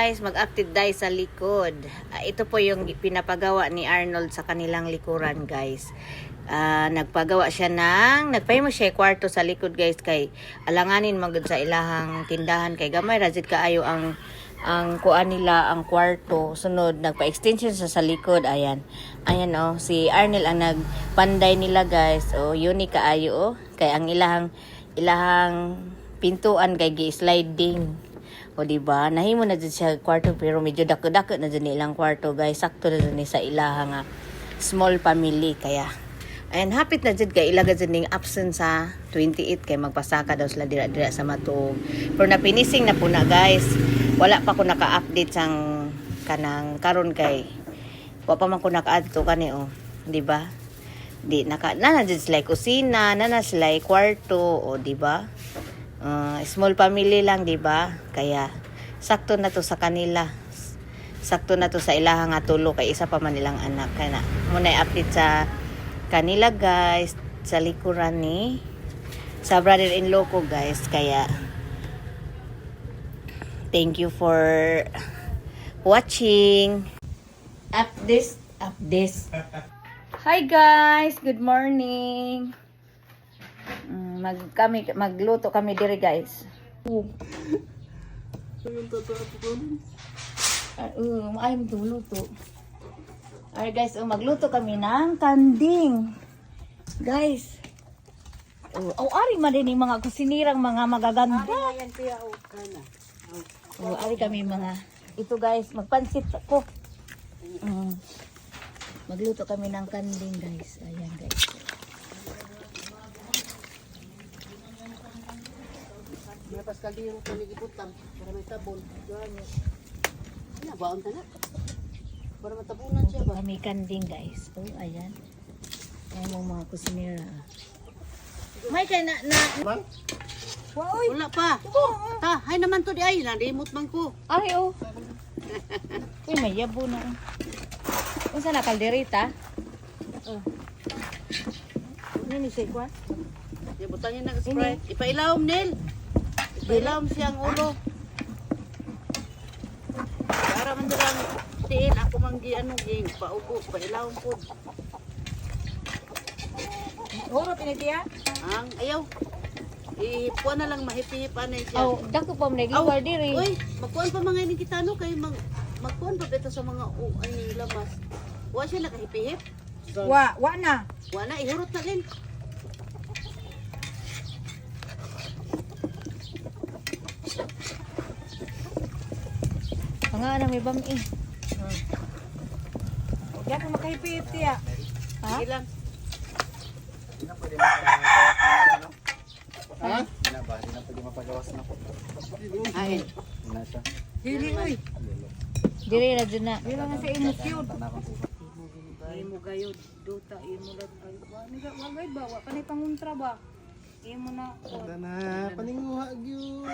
guys, mag-active dye sa likod. Ah, ito po yung pinapagawa ni Arnold sa kanilang likuran guys. Ah, nagpagawa siya ng, nagpahimo siya kwarto sa likod guys kay alanganin magud sa ilahang tindahan. Kay gamay razid kaayo ang ang kuan nila ang kwarto. Sunod nagpa-extension sa sa likod. Ayan. Ayan oh si Arnel ang nagpanday nila guys. Oh ni kaayo oh. Kay ang ilahang ilahang pintuan kay gi-sliding o di ba nahimo na jud siya kwarto pero medyo dako-dako na jud ilang kwarto guys sakto na jud sa ilaha nga small family kaya Ayan, hapit na jud kay ilaga jud ning absent sa 28 kay magpasaka daw sila dira-dira sa matuog. Pero napinising na po na guys. Wala pa ko naka-update sang kanang karon kay wa pa man ko naka-adto kani oh, di ba? Di naka nana jud sila kusina, nana sila kwarto o di ba? Uh, small family lang, di ba? Kaya sakto na to sa kanila. Sakto na to sa ilaha nga tulo kay isa pa man nilang anak. Kaya na, muna i-update sa kanila guys sa likuran ni sa brother-in-law ko guys kaya thank you for watching up this up this hi guys good morning mag kami magluto kami diri guys Ah, uh, maayong tuluto. Alright guys, oh, magluto kami ng kanding. Guys. Oh, oh ari man din mga kusinirang mga magaganda. Ayan kuya o kana. Oh, ari kami mga ito guys, magpansit ako. Mm. Magluto kami ng kanding guys. Ayan guys. Din yung panigibutan para may tabon. Diyan. Ano baon ta na? Para matabunan siya ba? Kami kanding guys. Oh, ayan. Ayan mo mga kusinira. May kay na, na, Man? Wala pa. Ta, hay naman to di ay nalimot man ko. Ay, oh. Uy, may yabo na. oh. Unsa na kalderita? Oh. Ano ni say kwan? Ibutan niya ng Sprite. Ipailawom nil. Ipailawom siyang ulo. Para man lang tiin ako man gi ano ging paubo pailawom po. Huro pinitiya? Ang ayaw. Ipuan na lang mahipihip anay siya. Oh, dako pa mo Aw, nagluwar diri. Uy, magkuhan pa mga ini kita no kay mag magkuhan pa dito sa mga u ay lamas. Wa siya nakahipihip. Wa, wa na. Wala ihurot na din. Mga ana may bami. Di ako makahipit tiya. Ha? Sige lang. Ha? Hindi na ba? Hindi na pwede mapagawas na po. Ay, Hindi na siya. Dili oy. Diri na dyan na. Dili na sa emosyon. Imo gayo duta imo lat ay wa ni wa gay ba wa kanay panguntra ba. Imo na Wala na. Paninguha, gyud.